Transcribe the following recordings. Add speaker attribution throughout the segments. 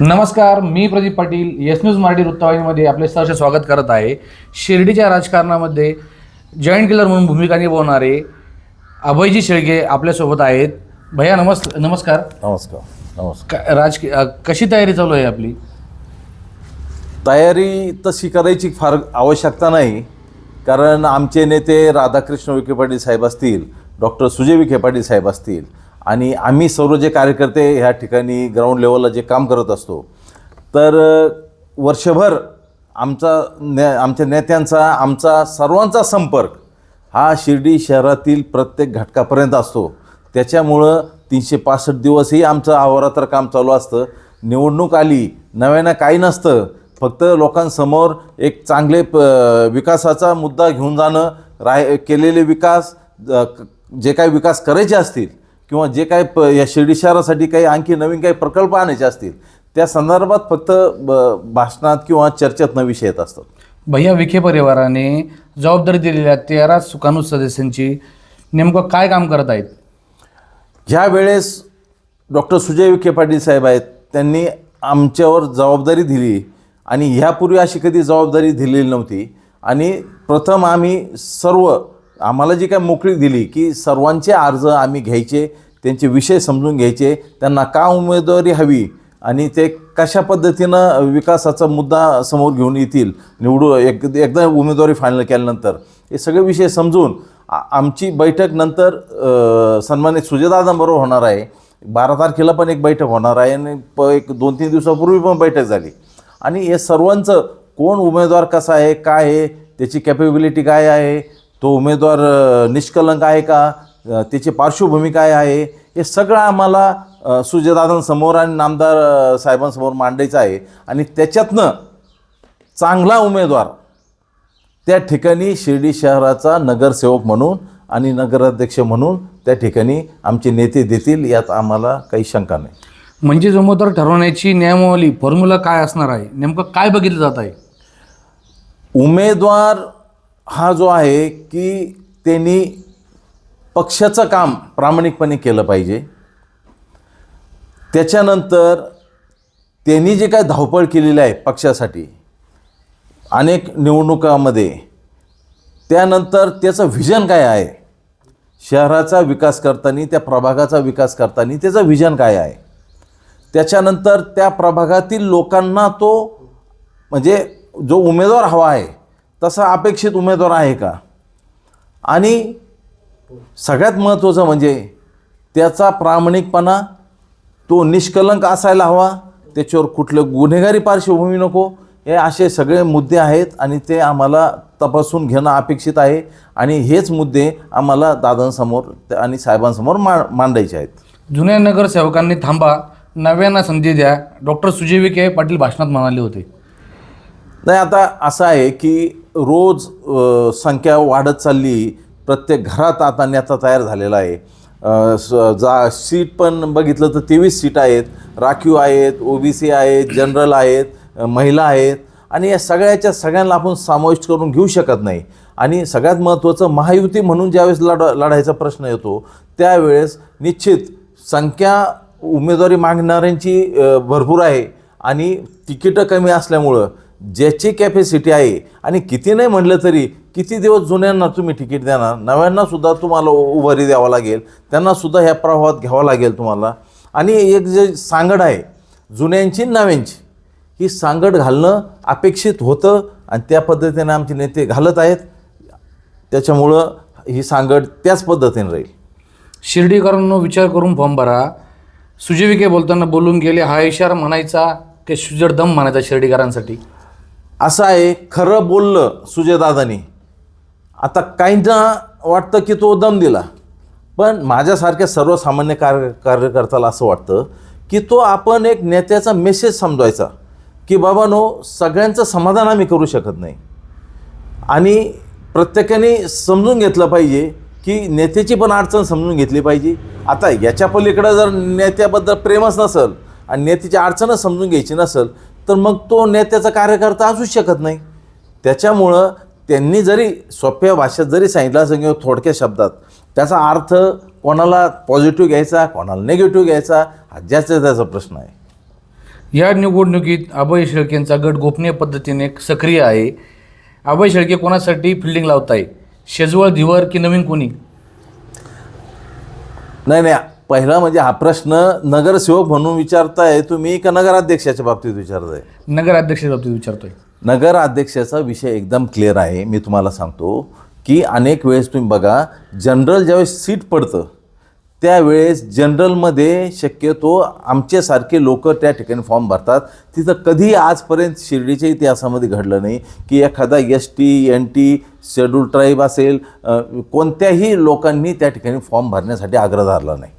Speaker 1: नमस्कार मी Pradeep Patil S news Marathi वृत्तवाहिनीमध्ये आपले सहर्ष स्वागत करत आहे. शिर्डीच्या राजकारणामध्ये जॉईंट किलर म्हणून भूमिका निभावणारे अभयजी शेळगे आपल्यासोबत आहेत. भैया नमस् नमस्कार.
Speaker 2: नमस्कार नमस्कार.
Speaker 1: अ, कशी तयारी चालू आहे आपली?
Speaker 2: तयारी तशी करायची फार आवश्यकता नाही. कारण आमचे नेते राधाकृष्ण विखे पाटील साहेब असतील डॉक्टर सुजय विखे पाटील साहेब असतील आणि आम्ही सर्व जे कार्यकर्ते ह्या ठिकाणी ग्राउंड लेवलला जे काम करत असतो तर वर्षभर आमचा ने आमच्या नेत्यांचा आमचा सर्वांचा संपर्क हा शिर्डी शहरातील प्रत्येक घटकापर्यंत असतो. त्याच्यामुळं तीनशे पासष्ट दिवसही आमचं आवरात्र काम चालू असतं. निवडणूक आली नव्यानं काही नसतं. फक्त लोकांसमोर एक चांगले प विकासाचा मुद्दा घेऊन जाणं राय केलेले विकास जे काही विकास करायचे असतील किंवा जे काही प या शिर्डी शहरासाठी काही आणखी नवीन काही प्रकल्प आणायचे असतील त्या संदर्भात फक्त ब भाषणात किंवा चर्चेतनं विषय येत असतात.
Speaker 1: भैया विखे परिवाराने जबाबदारी दिलेल्या तेरा सुकाणू सदस्यांची नेमकं काय काम करत आहेत?
Speaker 2: ज्या वेळेस डॉक्टर सुजय विखे पाटील साहेब आहेत त्यांनी आमच्यावर जबाबदारी दिली आणि ह्यापूर्वी अशी कधी जबाबदारी दिलेली नव्हती आणि प्रथम आम्ही सर्व आम्हाला जी काय मोकळी दिली की सर्वांचे अर्ज आम्ही घ्यायचे त्यांचे विषय समजून घ्यायचे त्यांना का उमेदवारी हवी आणि ते कशा पद्धतीनं विकासाचा मुद्दा समोर घेऊन येतील निवडू एक एकदा उमेदवारी फायनल केल्यानंतर हे सगळे विषय समजून आमची बैठक नंतर अ, सन्मानित सुजयदादांबरोबर होणार आहे. बारा तारखेला पण एक बैठक होणार आहे आणि प एक दोन तीन दिवसापूर्वी पण बैठक झाली. आणि हे सर्वांचं कोण उमेदवार कसा आहे काय आहे त्याची कॅपेबिलिटी काय आहे तो उमेदवार निष्कलंक आहे का? त्याची पार्श्वभूमी काय आहे? हे सगळं आम्हाला सुजयदादांसमोर आणि नामदार साहेबांसमोर मांडायचं आहे. आणि त्याच्यातनं चांगला उमेदवार त्या ठिकाणी शिर्डी शहराचा नगरसेवक म्हणून आणि नगराध्यक्ष म्हणून त्या ठिकाणी आमचे नेते देतील यात आम्हाला काही शंका नाही.
Speaker 1: म्हणजे उमेदवार ठरवण्याची नियमावली फॉर्म्युला काय असणार आहे? नेमकं काय बघितलं जात आहे?
Speaker 2: उमेदवार हा जो आहे की त्यांनी पक्षाचं काम प्रामाणिकपणे केलं पाहिजे. त्याच्यानंतर त्यांनी जे काय धावपळ केलेली आहे पक्षासाठी अनेक निवडणुकामध्ये त्यानंतर त्याचं व्हिजन काय आहे? शहराचा विकास करताना त्या प्रभागाचा विकास करताना त्याचं व्हिजन काय आहे? त्याच्यानंतर त्या प्रभागातील लोकांना तो म्हणजे जो उमेदवार हवा आहे तसा अपेक्षित उमेदवार आहे का? आणि सगळ्यात महत्त्वाचं म्हणजे त्याचा प्रामाणिकपणा तो निष्कलंक असायला हवा त्याच्यावर कुठलं गुन्हेगारी पार्श्वभूमी नको हे असे सगळे मुद्दे आहेत आणि ते आम्हाला तपासून घेणं अपेक्षित आहे आणि हेच मुद्दे आम्हाला दादांसमोर आणि साहेबांसमोर मा मांडायचे आहेत.
Speaker 1: जुन्या नगरसेवकांनी थांबा नव्यांना संधी द्या. डॉक्टर सुजय विखे पाटील भाषणात म्हणाले होते.
Speaker 2: नाही आता असं आहे की रोज संख्या वाढत चालली. प्रत्येक घरात आता नेता तयार झालेला आहे. स- जा सीट पण बघितलं तर तेवीस सीट आहेत. राखीव आहेत ओ बी सी आहेत जनरल आहेत महिला आहेत. आणि या सगळ्याच्या सगळ्यांना आपण समाविष्ट करून घेऊ शकत नाही. आणि सगळ्यात महत्त्वाचं महायुती म्हणून ज्यावेळेस लढ लढायचा प्रश्न येतो त्यावेळेस निश्चित संख्या उमेदवारी मागणाऱ्यांची भरपूर आहे. आणि तिकीटं कमी असल्यामुळं ज्याची कॅपॅसिटी आहे. आणि किती नाही म्हटलं तरी किती दिवस जुन्यांना तुम्ही तिकीट देणार नव्यांनासुद्धा तुम्हाला उभारी द्यावा लागेल. त्यांनासुद्धा ह्या प्रवाहात घ्यावं लागेल तुम्हाला. आणि एक जे सांगड आहे जुन्यांची नव्यांची ही सांगड घालणं अपेक्षित होतं आणि त्या पद्धतीने आमचे नेते घालत आहेत. त्याच्यामुळं ही सांगड त्याच पद्धतीने राहील.
Speaker 1: शिर्डीकरांनो विचार करून फॉर्म भरा सुजीविके बोलताना बोलून गेले हा इशारा म्हणायचा की सुजडदम म्हणायचा शिर्डीकरांसाठी.
Speaker 2: असं आहे खरं बोललं सुजयदादानी. आता काहींना वाटतं की तो दम दिला. पण माझ्यासारख्या सर्वसामान्य कार्य कार्यकर्त्याला असं वाटतं की तो आपण एक नेत्याचा मेसेज समजवायचा की बाबा नो सगळ्यांचं समाधान आम्ही करू शकत नाही. आणि प्रत्येकाने समजून घेतलं पाहिजे की नेत्याची पण अडचण समजून घेतली पाहिजे. आता याच्या पलीकडं जर नेत्याबद्दल प्रेमच नसेल आणि नेत्याची अडचणच समजून घ्यायची नसेल तर मग तो नेत्याचा कार्यकर्ता असूच शकत नाही. त्याच्यामुळं त्यांनी जरी सोप्या भाषेत जरी सांगितलं असं किंवा थोडक्या शब्दात त्याचा अर्थ कोणाला पॉझिटिव्ह घ्यायचा कोणाला निगेटिव्ह घ्यायचा हा ज्याचा त्याचा प्रश्न आहे.
Speaker 1: या निवडणुकीत अभय शेळकेंचा गट गोपनीय पद्धतीने सक्रिय आहे. अभय शेळके कोणासाठी फिल्डिंग लावत आहे शेजवळ धिवर की नवीन कोणी?
Speaker 2: नाही नाही. पहिला म्हणजे हा प्रश्न नगरसेवक म्हणून विचारताय तुम्ही का नगराध्यक्षाच्या बाबतीत विचारताय?
Speaker 1: नगराध्यक्षाच्या बाबतीत विचारतोय.
Speaker 2: नगराध्यक्षाचा विषय एकदम क्लिअर आहे. मी तुम्हाला सांगतो की अनेक वेळेस तुम्ही बघा जनरल ज्यावेळेस सीट पडतं त्यावेळेस जनरलमध्ये शक्यतो आमच्यासारखे लोक त्या ठिकाणी फॉर्म भरतात. तिथं कधी आजपर्यंत शिर्डीच्या इतिहासामध्ये घडलं नाही की एखादा S T N T schedule tribe असेल कोणत्याही लोकांनी त्या ठिकाणी फॉर्म भरण्यासाठी आग्रह धरला नाही.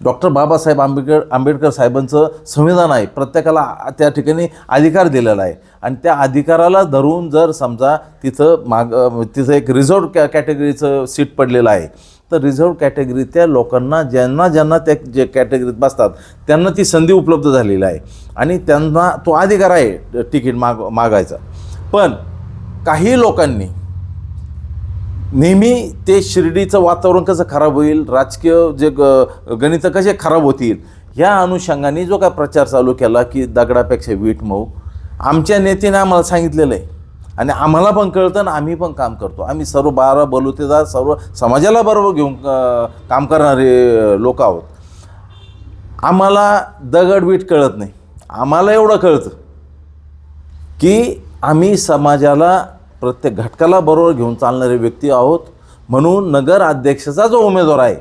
Speaker 2: डॉक्टर बाबासाहेब आंबेडकर आंबेडकर साहेबांचं संविधान आहे. प्रत्येकाला त्या ठिकाणी अधिकार दिलेला आहे. आणि त्या अधिकाराला धरून जर समजा तिथं माग तिथं एक रिझर्व कॅ कॅटेगरीचं सीट पडलेलं आहे तर रिझर्व कॅटेगरी त्या लोकांना ज्यांना ज्यांना त्या जे कॅटेगरीत बसतात त्यांना ती संधी उपलब्ध झालेली आहे. आणि त्यांना तो अधिकार आहे तिकीट माग मागायचा. पण काही लोकांनी नेहमी ते शिर्डीचं वातावरण कसं खराब होईल राजकीय जे ग गणितं कसे खराब होतील ह्या अनुषंगाने जो काय प्रचार चालू केला की दगडापेक्षा वीट मऊ. आमच्या नेत्याने आम्हाला सांगितलेलं आहे. आणि आम्हाला पण कळतं आणि आम्ही पण काम करतो. आम्ही सर्व बारा बलुतेदार सर्व समाजाला बरोबर घेऊन काम करणारे लोक आहोत. आम्हाला दगडवीट कळत नाही. आम्हाला एवढं कळतं की आम्ही समाजाला प्रत्येक घटकाला बरोबर घेऊन चालणारे व्यक्ती आहोत. म्हणून नगर अध्यक्षाचा जो उमेदवार आहे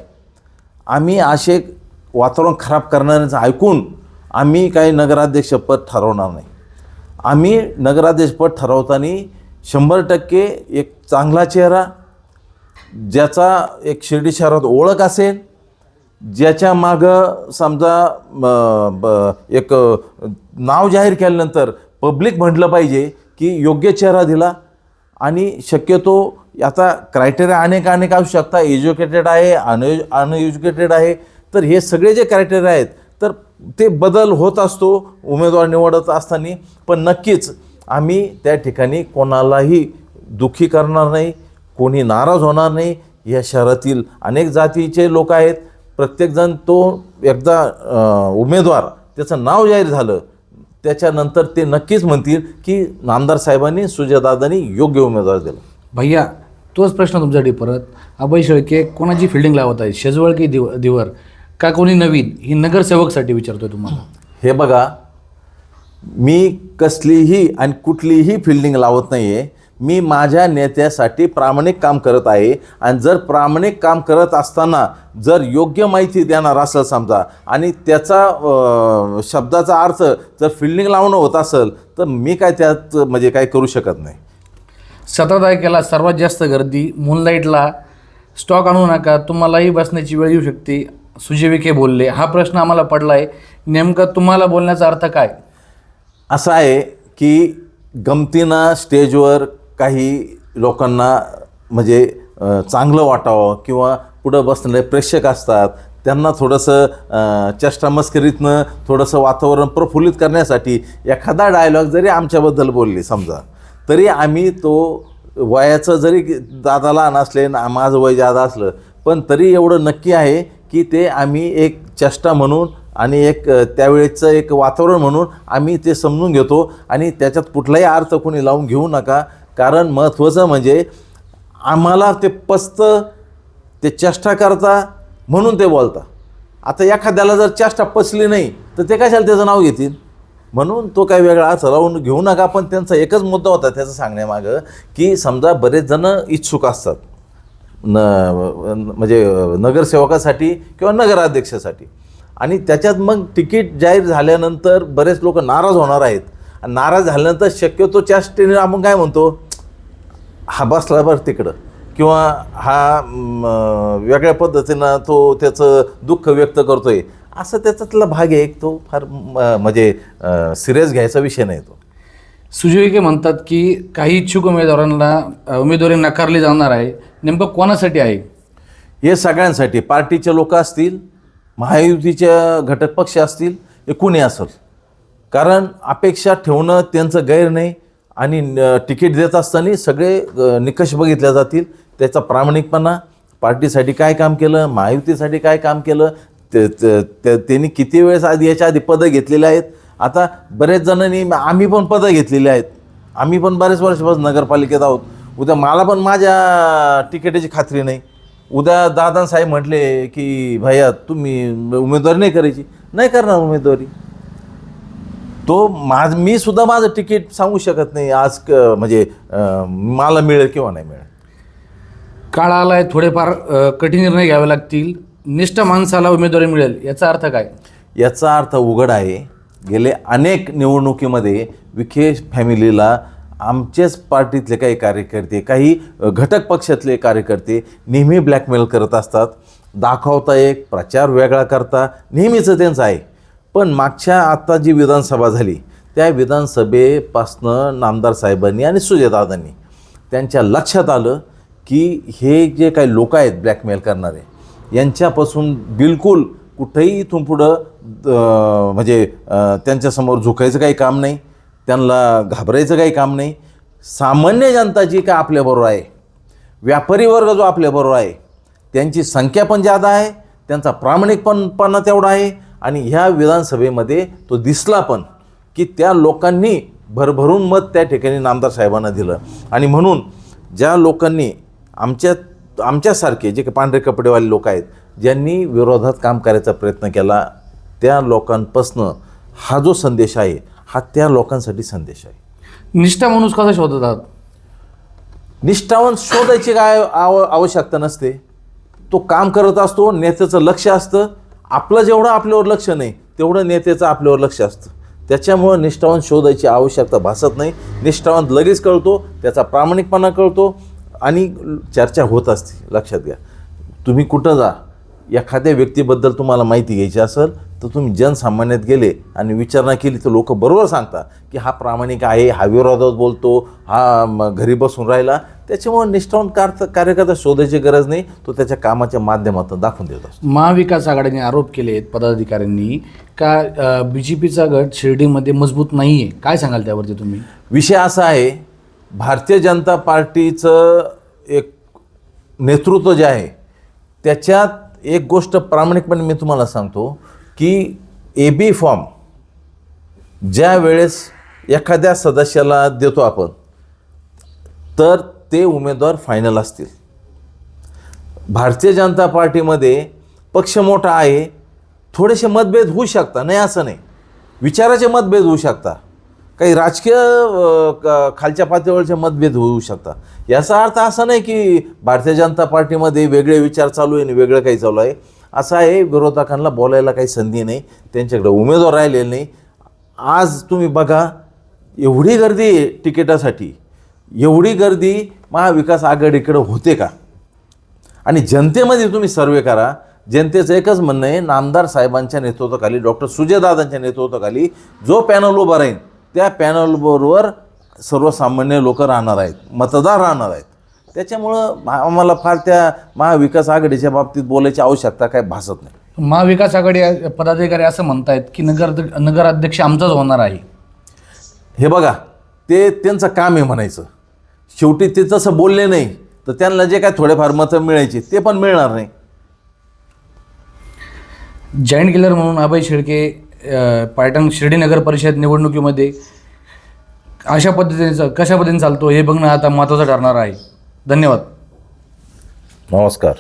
Speaker 2: आम्ही असे वातावरण खराब करणाऱ्यांचं ऐकून आम्ही काही नगराध्यक्षपद ठरवणार नाही. आम्ही नगराध्यक्षपद ठरवताना शंभर टक्के एक चांगला चेहरा ज्याचा एक शिर्डी शहरात ओळख असेल ज्याच्या मागं समजा ब, एक नाव जाहीर केल्यानंतर पब्लिक म्हटलं पाहिजे की योग्य चेहरा दिला आणि शक्यतो आता क्रायटेरिया अनेक अनेक असू शकता एज्युकेटेड आहे अनएज अनएज्युकेटेड आहे. तर हे सगळे जे क्रायटेरिया आहेत तर ते बदल होत असतो उमेदवार निवडत असताना. पण नक्कीच आम्ही त्या ठिकाणी कोणालाही दुःखी करणार नाही कोणी नाराज होणार नाही. या शहरातील अनेक जातीचे लोक आहेत. प्रत्येकजण तो एकदा उमेदवार त्याचं नाव जाहीर झालं त्याच्यानंतर ते नक्कीच म्हणतील की नामदार साहेबांनी सुजयदादांनी योग्य उमेदवार दिला.
Speaker 1: भैया तोच प्रश्न तुमच्यासाठी परत. अभय शेळके कोणाची फिल्डिंग लावत आहे? शेजवळ की दिव दिवर. का कोणी नवीन? ही नगरसेवकसाठी विचारतोय तुम्हाला.
Speaker 2: हे बघा मी कसलीही आणि कुठलीही फिल्डिंग लावत नाही आहे मी माझ्या नेत्यासाठी प्रामाणिक काम करत आहे. आणि जर प्रामाणिक काम करत असताना जर योग्य माहिती देणार असेल समजा आणि त्याचा शब्दाचा अर्थ जर फिल्डिंग लावणं होत असेल तर मी काय त्यात म्हणजे काय करू शकत नाही.
Speaker 1: सतरा तारखेला सर्वात जास्त गर्दी मूनलाईटला स्टॉक आणू नका तुम्हालाही बसण्याची वेळ येऊ शकते. सुजय विखे बोलले हा प्रश्न आम्हाला पडला आहे नेमका तुम्हाला बोलण्याचा अर्थ काय?
Speaker 2: असं आहे की गमतीनं स्टेजवर काही लोकांना म्हणजे चांगलं वाटावं किंवा पुढं बसणारे प्रेक्षक असतात त्यांना थोडंसं अ, चेष्टामस्करीतनं थोडंसं वातावरण प्रफुल्लित करण्यासाठी एखादा डायलॉग जरी आमच्याबद्दल बोलले समजा तरी आम्ही तो वयाचं जरी दादा लहान असले ना माझं वय जादा असलं पण तरी एवढं नक्की आहे की ते आम्ही एक चेष्टा म्हणून आणि एक त्यावेळेचं एक वातावरण म्हणून आम्ही ते समजून घेतो आणि त्याच्यात कुठलाही अर्थ कोणी लावून घेऊ नका. कारण महत्त्वाचं म्हणजे आम्हाला ते पस्त ते चेष्टा करता म्हणून ते बोलता. आता एखाद्याला जर चेष्टा पचली नाही तर ते कशाला त्याचं नाव घेतील? म्हणून तो काही वेगळा अर्थ लावून घेऊ नका पण त्यांचा एकच मुद्दा होता त्याचं सांगण्यामागं की समजा बरेच जण इच्छुक असतात न म्हणजे नगरसेवकासाठी किंवा नगराध्यक्षासाठी. आणि त्याच्यात मग तिकीट जाहीर झाल्यानंतर बरेच लोक नाराज होणार आहेत. आणि नाराज झाल्यानंतर शक्यतो चेष्टेने आपण काय म्हणतो? हा बसला बरं तिकडं. किंवा हा वेगळ्या पद्धतीनं तो त्याचं दुःख व्यक्त करतोय. असं त्याच्यातला भाग आहे एक तो फार म, म्हणजे सिरियस घ्यायचा विषय नाही तो.
Speaker 1: सुजय विखे म्हणतात की काही इच्छुक उमेदवारांना उमेदवारी नकारली जाणार आहे. नेमकं कोणासाठी आहे?
Speaker 2: हे सगळ्यांसाठी. पार्टीचे लोक असतील महायुतीच्या घटक पक्ष असतील हे कुणी असेल? कारण अपेक्षा ठेवणं त्यांचं गैर नाही. आणि तिकीट देत असताना सगळे निकष बघितले जातील. त्याचा प्रामाणिकपणा पार्टीसाठी काय काम केलं महायुतीसाठी काय काम केलं ते- त्यांनी किती वेळेस आधी याच्या आधी पदं घेतलेली आहेत. आता बरेच जणांनी आम्ही पण पदं घेतलेली आहेत. आम्ही पण बरेच वर्षापासून नगरपालिकेत आहोत. उद्या मला पण माझ्या तिकिटाची खात्री नाही. उद्या दादासाहेब म्हटले की भैया तुम्ही उमेदवारी नाही करायची. नाही करणार उमेदवारी. तो माझ मी सुद्धा माझं तिकीट सांगू शकत नाही. आज क म्हणजे अं, मला मिळेल किंवा नाही मिळेल.
Speaker 1: काळ आलाय थोडेफार अ, कठीण निर्णय घ्यावे लागतील. निष्ठ माणसाला उमेदवारी मिळेल याचा अर्थ काय?
Speaker 2: याचा अर्थ उघड आहे. गेले अनेक निवडणुकीमध्ये विखे फॅमिलीला आमचेच पार्टीतले काही कार्यकर्ते काही घटक पक्षातले कार्यकर्ते नेहमी ब्लॅकमेल करत असतात. दाखवता एक प्रचार वेगळा करता. नेहमीचं त्यांचं आहे. पण मागच्या आत्ता जी विधानसभा झाली त्या विधानसभेपासनं नामदार साहेबांनी आणि सुजयदादांनी त्यांच्या लक्षात आलं की हे जे काही लोक आहेत ब्लॅकमेल करणारे यांच्यापासून बिलकुल कुठेही इथून पुढं म्हणजे त्यांच्यासमोर झुकायचं काही काम नाही त्यांना घाबरायचं काही काम नाही. सामान्य जनता जी काय आपल्याबरोबर आहे व्यापारी वर्ग जो आपल्याबरोबर आहे त्यांची संख्या पण जादा आहे त्यांचा प्रामाणिकपणपणा तेवढा आहे आणि ह्या विधानसभेमध्ये तो दिसला पण की त्या लोकांनी भरभरून मत त्या ठिकाणी नामदार साहेबांना दिलं. आणि म्हणून ज्या लोकांनी आमच्या आमच्यासारखे जे काही पांढरे कपडेवाले लोक आहेत ज्यांनी विरोधात काम करायचा प्रयत्न केला त्या लोकांपासनं हा जो संदेश आहे हा त्या लोकांसाठी संदेश आहे.
Speaker 1: निष्ठा माणूस कसा शोधतात
Speaker 2: निष्ठावंत शोधायची काय आव आवश्यकता नसते. तो काम करत असतो नेत्याचं लक्ष असतं आपलं जेवढं आपल्यावर लक्ष नाही तेवढं नेत्याचं आपल्यावर लक्ष असतं. त्याच्यामुळं निष्ठावंत शोधायची आवश्यकता भासत नाही. निष्ठावंत लगेच कळतो त्याचा प्रामाणिकपणा कळतो आणि चर्चा होत असते. लक्षात घ्या. तुम्ही कुठं जा एखाद्या व्यक्तीबद्दल तुम्हाला माहिती घ्यायची असेल तर तुम्ही जनसामान्यात गेले आणि विचारणा केली तर लोक बरोबर सांगता की हा प्रामाणिक आहे हा विरोधात बोलतो हा घरी बसून राहिला त्याच्यामुळे निष्ठावंत कार कार्यकर्ता शोधायची गरज नाही. तो त्याच्या कामाच्या माध्यमातून दाखवून देत असतो.
Speaker 1: महाविकास आघाडीने आरोप केले आहेत पदाधिकाऱ्यांनी का बी जे पीचा गट शिर्डीमध्ये मजबूत नाही आहे काय सांगाल त्यावरती तुम्ही?
Speaker 2: विषय असा आहे भारतीय जनता पार्टीचं एक नेतृत्व जे आहे त्याच्यात एक गोष्ट प्रामाणिकपणे मी तुम्हाला सांगतो की ए बी फॉर्म ज्या वेळेस एखाद्या सदस्याला देतो आपण तर ते उमेदवार फायनल असतील. भारतीय जनता पार्टीमध्ये पक्ष मोठा आहे. थोडेसे मतभेद होऊ शकता नाही असं नाही. विचाराचे मतभेद होऊ शकता. काही राजकीय खालच्या पातळीवरचे मतभेद होऊ शकता. याचा अर्थ असा नाही की भारतीय जनता पार्टीमध्ये वेगळे विचार चालू आहे आणि वेगळं काही चालू आहे. असं आहे विरोधकांना बोलायला काही संधी नाही. त्यांच्याकडे उमेदवार राहिलेले नाही. आज तुम्ही बघा एवढी गर्दी आहे तिकिटासाठी एवढी गर्दी महाविकास आघाडीकडे होते का? आणि जनतेमध्ये तुम्ही सर्वे करा. जनतेचं एकच म्हणणं आहे नामदार साहेबांच्या नेतृत्वाखाली डॉक्टर सुजयदादांच्या नेतृत्वाखाली जो पॅनल उभा राहील त्या पॅनलबरोबर सर्वसामान्य लोक राहणार आहेत मतदार राहणार आहेत. त्याच्यामुळं आम्हाला फार त्या महाविकास आघाडीच्या बाबतीत बोलायची आवश्यकता काय भासत नाही.
Speaker 1: महाविकास आघाडी पदाधिकारी असं म्हणतायत की नगर नगराध्यक्ष आमचाच होणार आहे.
Speaker 2: हे बघा ते त्यांचं काम आहे म्हणायचं. शेवटी ते तसं बोलले नाही तर त्यांना जे काय थोडेफार मतं मिळायची ते पण मिळणार नाही.
Speaker 1: जॉईंट किलर म्हणून अभय शेळके अ, पायटण शिर्डी नगर परिषद निवडणुकीमध्ये अशा पद्धतीने कशा पद्धतीने चालतो हे बघणं आता महत्त्वाचं ठरणार आहे. धन्यवाद.
Speaker 2: नमस्कार.